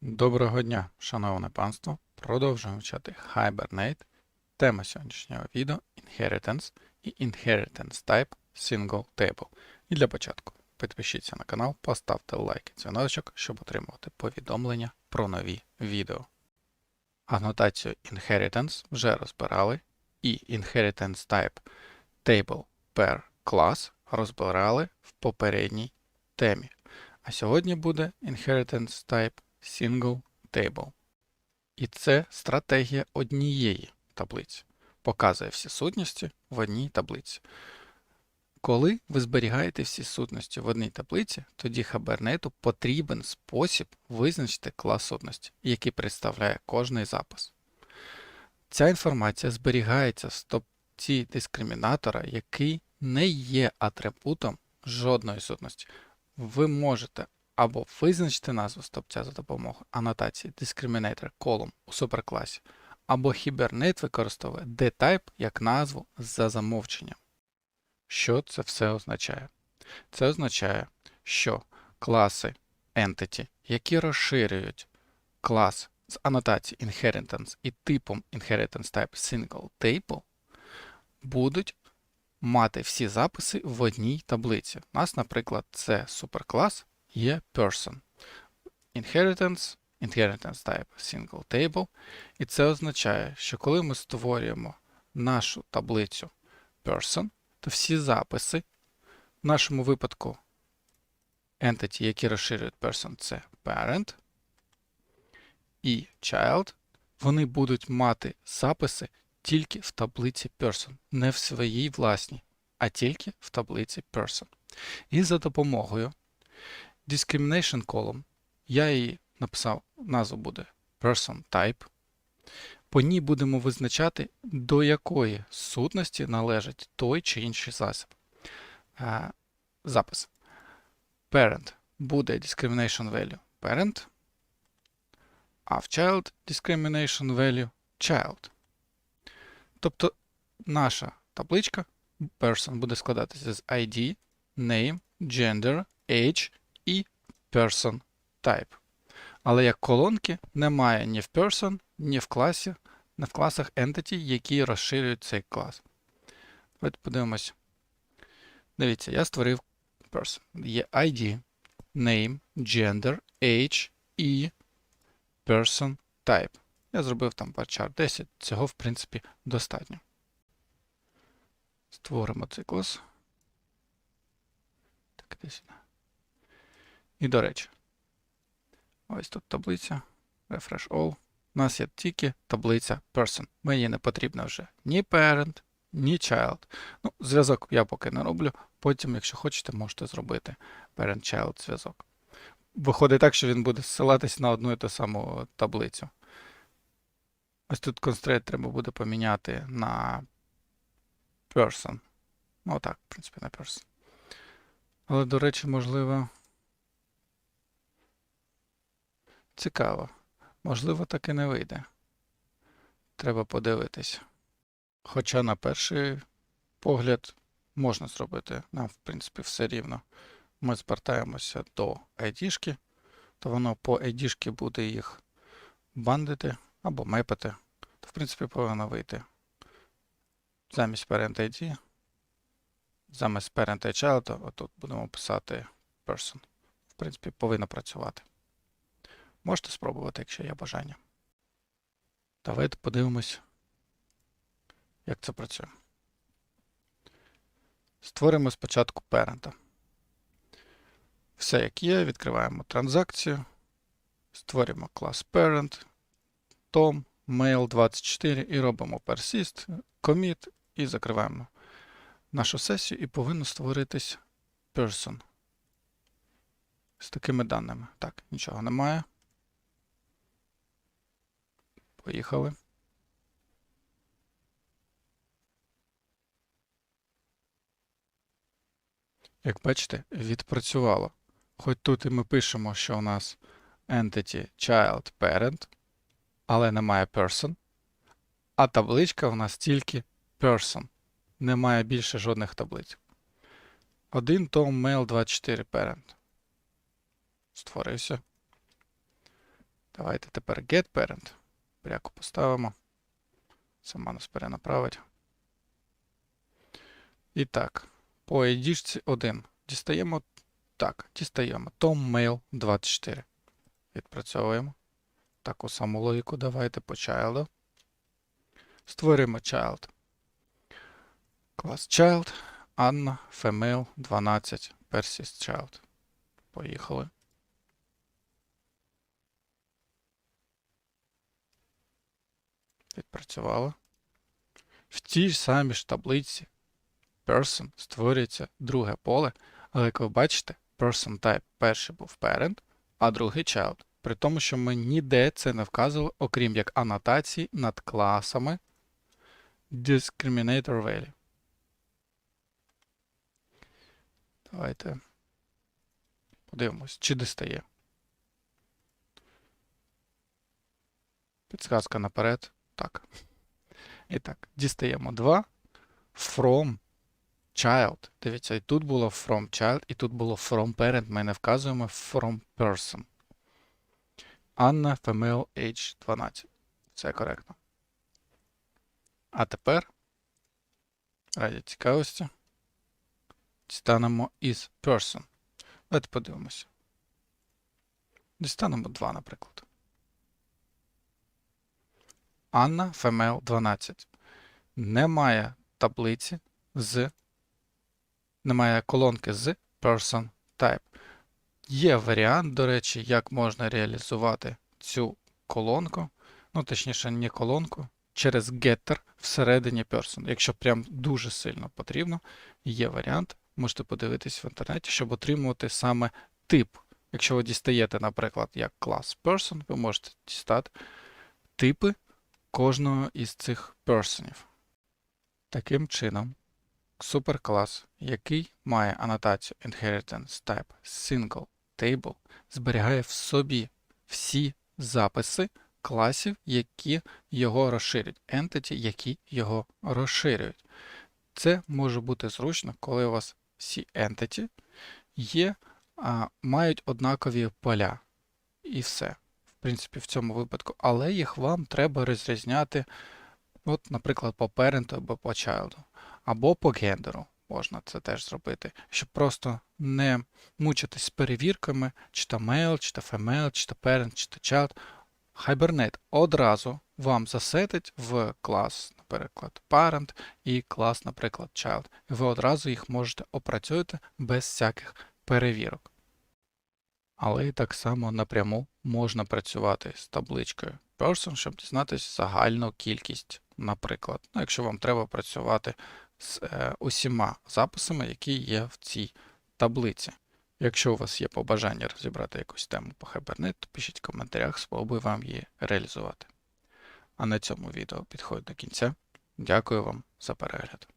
Доброго дня, шановне панство. Продовжуємо вчати Hibernate. Тема сьогоднішнього відео Inheritance і Inheritance Type Single Table. І для початку підпишіться на канал, поставте лайк і дзвіночок, щоб отримувати повідомлення про нові відео. Анотацію Inheritance вже розбирали, і Inheritance Type Table per Class розбирали в попередній темі. А сьогодні буде Inheritance Type Single Table. І це стратегія однієї таблиці. Показує всі сутності в одній таблиці. Коли ви зберігаєте всі сутності в одній таблиці, тоді Хабернету потрібен спосіб визначити клас сутності, який представляє кожний запис. Ця інформація зберігається в стопці дискримінатора, який не є атрибутом жодної сутності. Ви можете або визначити назву стопця за допомогою анотації Discriminator Column у суперкласі, або Hibernate використовує dtype як назву за замовченням. Що це все означає? Це означає, що класи Entity, які розширюють клас з анотації Inheritance і типом Inheritance Type Single Table, будуть мати всі записи в одній таблиці. У нас, наприклад, це суперклас є person. Inheritance, inheritance type single table. І це означає, що коли ми створюємо нашу таблицю person, то всі записи, в нашому випадку entity, які розширюють person, це parent і child, вони будуть мати записи тільки в таблиці person, не в своїй власній, а тільки в таблиці person. І за допомогою discrimination column, я її написав, назву буде person type. По ній будемо визначати, до якої сутності належить той чи інший засіб. Е, запис. Parent буде discrimination value parent, а в child discrimination value child. Тобто наша табличка person буде складатися з ID, name, gender, age person type. Але як колонки немає ні в person, ні в класі, ні в класах entity, які розширюють цей клас. Давайте подивимось. Дивіться, я створив person. Є ID, name, gender, age і person type. Я зробив там varchar 10, цього, в принципі, достатньо. Створимо цей. Так, іди сюди. І до речі, ось тут таблиця Refresh All. У нас є тільки таблиця Person. Мені не потрібно вже ні parent, ні child. Ну, зв'язок я поки не роблю. Потім, якщо хочете, можете зробити parent-child зв'язок. Виходить так, що він буде зсилатись на одну і ту саму таблицю. Ось тут constraint треба буде поміняти на person. Ну, так, в принципі, на person. Але, до речі, можливо. Цікаво. Можливо, так і не вийде. Треба подивитись. Хоча, на перший погляд, можна зробити. Нам, в принципі, все рівно. Ми звертаємося до ID, то воно по ID буде їх бандити або мепити. То, в принципі, повинно вийти. Замість parent ID, замість parent child, отут будемо писати person. В принципі, повинно працювати. Можете спробувати, якщо є бажання. Давайте подивимось, як це працює. Створимо спочатку парента. Все як є, відкриваємо транзакцію, створюємо клас parent, tom, mail24 і робимо persist, commit і закриваємо нашу сесію і повинно створитись person. З такими даними. Так, нічого немає. Поїхали. Як бачите, відпрацювало. Хоч тут і ми пишемо, що у нас entity child parent, але немає person. А табличка у нас тільки person. Немає більше жодних таблиць. Один Tom Mail 24 parent. Створився. Давайте тепер getParent. Пряку поставимо. Сама нас перенаправить. І так, по ID 1 дістаємо так, дістаємо Tom Mail 24. Відпрацьовуємо. Таку саму логіку давайте по child. Створимо child. Клас child. Anna, female 12, persist child. Поїхали. Відпрацювало. В тій ж самій ж таблиці person створюється друге поле, але як ви бачите, person type перший був parent, а другий child. При тому, що ми ніде це не вказували, окрім як анотації над класами discriminator value. Давайте подивимось, чи дістає. Підсказка наперед. Так. І так, дістаємо 2. From child. Дивіться, і тут було from child, і тут було from parent. Ми не вказуємо from person. Анна, female, age 12. Це коректно. А тепер, раді цікавості, дістанемо is person. Давайте подивимося. Дістанемо 2, наприклад. Анна, female 12. Немає таблиці з. Немає колонки з person type. Є варіант, до речі, як можна реалізувати цю колонку, ну, точніше, не колонку, через getter всередині person. Якщо прям дуже сильно потрібно, є варіант. Можете подивитись в інтернеті, щоб отримувати саме тип. Якщо ви дістаєте, наприклад, як клас person, ви можете дістати типи кожного із цих персонів. Таким чином, суперклас, який має анотацію inheritance type single table, зберігає в собі всі записи класів, які його розширюють, entity, які його розширюють. Це може бути зручно, коли у вас всі entity є, а, мають однакові поля. І все. Принципі, в цьому випадку, але їх вам треба розрізняти, от, наприклад, по parent або по child, або по гендеру. Можна це теж зробити, щоб просто не мучитись з перевірками, чи то male, чи то female, чи то parent, чи то child. Hibernate одразу вам засетить в клас, наприклад, parent і клас, наприклад, child. І ви одразу їх можете опрацювати без всяких перевірок. Але і так само напряму можна працювати з табличкою person, щоб дізнатися загальну кількість, наприклад. Ну, якщо вам треба працювати з е, усіма записами, які є в цій таблиці. Якщо у вас є побажання розібрати якусь тему по Hibernate, то пишіть в коментарях, спробую вам її реалізувати. А на цьому відео підходить до кінця. Дякую вам за перегляд.